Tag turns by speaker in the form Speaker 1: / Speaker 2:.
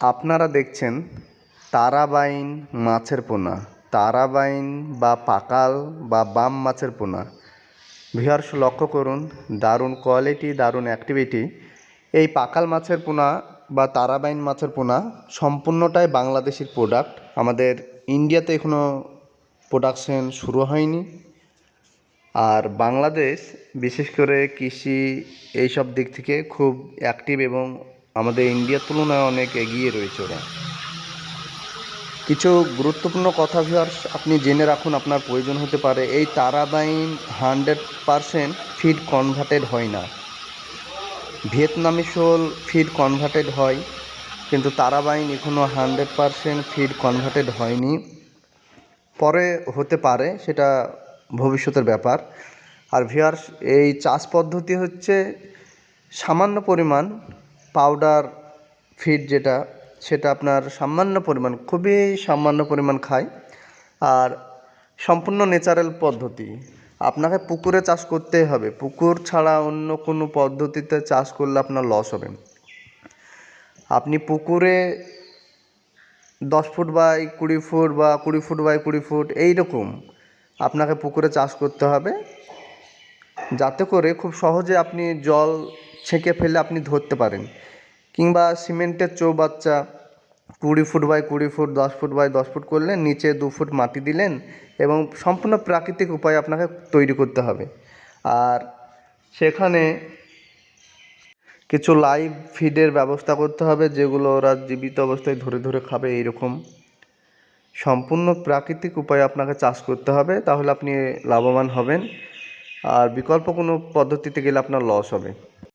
Speaker 1: আপনারা দেখছেন তারাবাইন মাছের পোনা। তারাবাইন বা পাকাল বা বাম মাছের পোনা। ভিউয়ার্স, লক্ষ্য করুন, দারুণ কোয়ালিটি, দারুণ অ্যাক্টিভিটি। এই পাকাল মাছের পোনা বা তারাবাইন মাছের পোনা সম্পূর্ণটাই বাংলাদেশের প্রোডাক্ট আমাদের ইন্ডিয়াতে এখনও প্রোডাকশন শুরু হয়নি। আর বাংলাদেশ, বিশেষ করে কৃষি এইসব দিক থেকে খুব অ্যাক্টিভ এবং আমাদের ইন্ডিয়ার তুলনায় অনেক এগিয়ে রয়েছে ওরা। কিছু গুরুত্বপূর্ণ কথা ভিউয়ার্স, আপনি জেনে রাখুন আপনার প্রয়োজন হতে পারে, এই তারাবাইন হান্ড্রেড পারসেন্ট ফিড কনভার্টেড হয় না। ভিয়েতনামি শোল ফিড কনভার্টেড হয়, কিন্তু তারাবাইন এখনও হান্ড্রেড পারসেন্ট ফিড কনভার্টেড হয়নি। পরে হতে পারে, সেটা ভবিষ্যতের ব্যাপার। আর ভিউয়ার্স, এই চাষ পদ্ধতি হচ্ছে সামান্য পরিমাণ পাউডার ফিড যেটা, সেটা আপনার সামান্য পরিমাণ, খুবই সামান্য পরিমাণ খায়। আর সম্পূর্ণ ন্যাচারাল পদ্ধতি, আপনাকে পুকুরে চাষ করতেই হবে। পুকুর ছাড়া অন্য কোনো পদ্ধতিতে চাষ করলে আপনার লস হবে। আপনি পুকুরে দশ ফুট বাই কুড়ি ফুট বা কুড়ি ফুট বাই কুড়ি ফুট এই রকম আপনাকে পুকুরে চাষ করতে হবে। যাতে করে খুব সহজে আপনি জল ছেঁকে ফেলে আপনি ধরতে পারেন। কিংবা সিমেন্টের চৌবাচ্চা কুড়ি ফুট বাই কুড়ি ফুট, দশ ফুট বাই দশ ফুট করলেন নিচে দু ফুট মাটি দিলেন এবং সম্পূর্ণ প্রাকৃতিক উপায়ে আপনাকে তৈরি করতে হবে। আর সেখানে কিছু লাইভ ফিডের ব্যবস্থা করতে হবে, যেগুলো ওরা জীবিত অবস্থায় ধরে ধরে খাবে এইরকম। সম্পূর্ণ প্রাকৃতিক উপায়ে আপনাকে চাষ করতে হবে, তাহলে আপনি লাভবান হবেন। আর বিকল্প কোনো পদ্ধতিতে গেলে আপনার লস হবে।